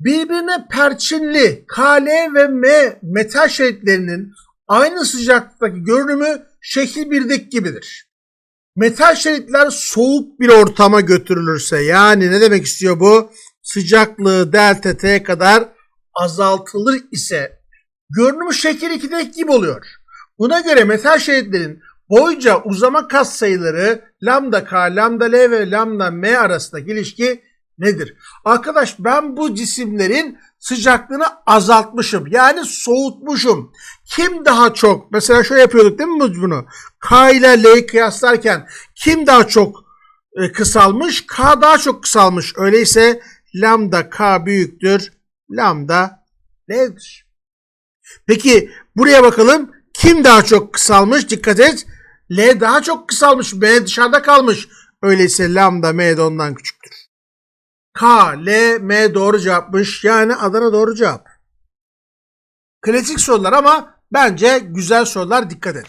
Birbirine perçinli KL ve M metal şeritlerinin aynı sıcaklıktaki görünümü şekil 1'deki gibidir. Metal şeritler soğuk bir ortama götürülürse yani ne demek istiyor bu? Sıcaklığı delta T kadar azaltılır ise görünümü şekil 2'deki gibi oluyor. Buna göre metal şeritlerin boyca uzama katsayıları lambda K, lambda L ve lambda M arasındaki ilişki nedir? Arkadaş ben bu cisimlerin sıcaklığını azaltmışım. Yani soğutmuşum. Kim daha çok mesela şöyle yapıyorduk değil mi biz bunu? K ile L'yi kıyaslarken kim daha çok e, kısalmış? K daha çok kısalmış. Öyleyse lambda K büyüktür. Lambda L'dir. Peki buraya bakalım. Kim daha çok kısalmış? Dikkat et. L daha çok kısalmış. M dışarıda kalmış. Öyleyse lambda M de ondan küçüktür. K, L, M doğru cevapmış. Yani Adana doğru cevap. Klasik sorular ama bence güzel sorular dikkat et.